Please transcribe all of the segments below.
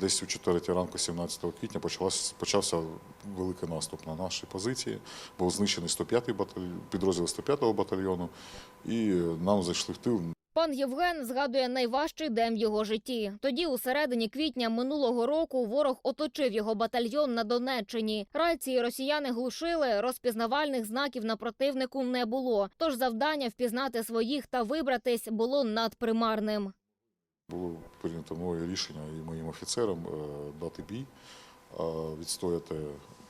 десь у 4 ранку 17 квітня почалась, почався великий наступ на наші позиції. Був знищений 105-й батальйон, підрозділ 105-го батальйону, і нам зайшли в тил. Пан Євген згадує найважчий день в його житті. Тоді, у середині квітня минулого року, ворог оточив його батальйон на Донеччині. Рації росіяни глушили, розпізнавальних знаків на противнику не було. Тож завдання впізнати своїх та вибратись було надпримарним. Було прийнято мною рішення і моїм офіцерам е, дати бій, відстояти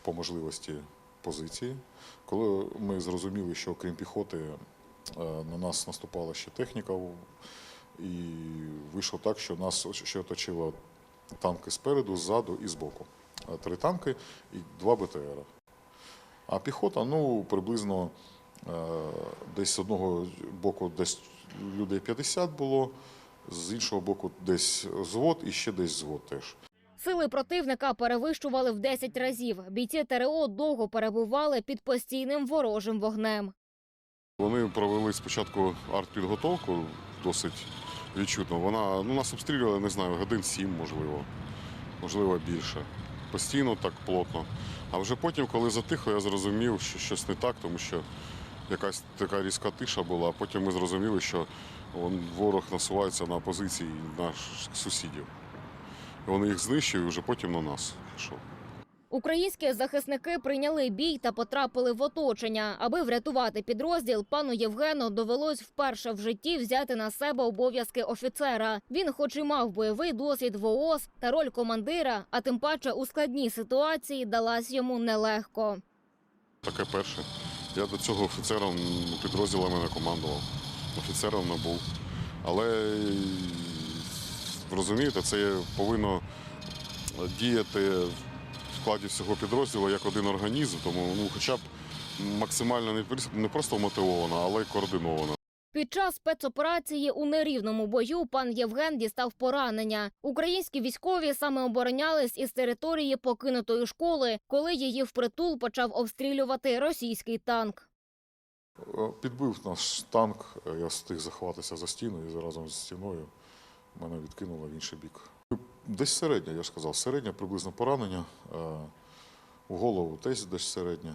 по можливості позиції. Коли ми зрозуміли, що крім піхоти е, на нас наступала ще техніка, і вийшло так, що нас ще оточило танки спереду, ззаду і збоку. Е, Три танки і два БТР. А піхота, ну, приблизно десь з одного боку десь людей 50 було, з іншого боку десь звод і ще десь звод теж. Сили противника перевищували в 10 разів. Бійці ТРО довго перебували під постійним ворожим вогнем. Вони провели спочатку артпідготовку досить відчутно. Вона ну, нас обстрілювали, не знаю, годин сім, можливо, можливо, більше. Постійно так плотно. А вже потім, коли затихло, я зрозумів, що щось не так, тому що якась така різка тиша була, а потім ми зрозуміли, що ворог насувається на позиції наших сусідів. Вони їх знищили, і вже потім на нас пішов. Українські захисники прийняли бій та потрапили в оточення. Аби врятувати підрозділ, пану Євгену довелось вперше в житті взяти на себе обов'язки офіцера. Він, хоч і мав бойовий досвід в ООС та роль командира, а тим паче у складній ситуації далась йому нелегко. Таке перше. Я до цього офіцером підрозділами не командував. Офіцером не був. Але розумієте, це повинно діяти в складі всього підрозділу як один організм, тому ну, хоча б максимально не просто мотивовано, але й координовано. Під час спецоперації у нерівному бою пан Євген дістав поранення. Українські військові саме оборонялись із території покинутої школи, коли її впритул почав обстрілювати російський танк. Е, Підбив наш танк, е, я встиг заховатися за стіну і разом з стіною мене відкинуло в інший бік. Десь середнє, я ж сказав, середнє приблизно поранення. е, У голову теж десь середнє.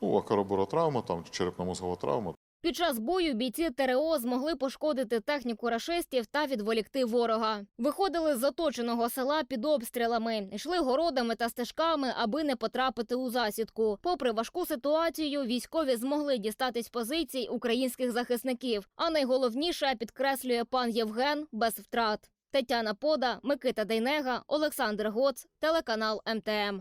Ну, акаробора травма, там черепно-мозгова травма. Під час бою бійці ТРО змогли пошкодити техніку рашистів та відволікти ворога. Виходили з оточеного села під обстрілами, йшли городами та стежками, аби не потрапити у засідку. Попри важку ситуацію, військові змогли дістатись позицій українських захисників. А найголовніше підкреслює пан Євген без втрат. Тетяна Пода, Микита Дейнега, Олександр Гоц, телеканал МТМ.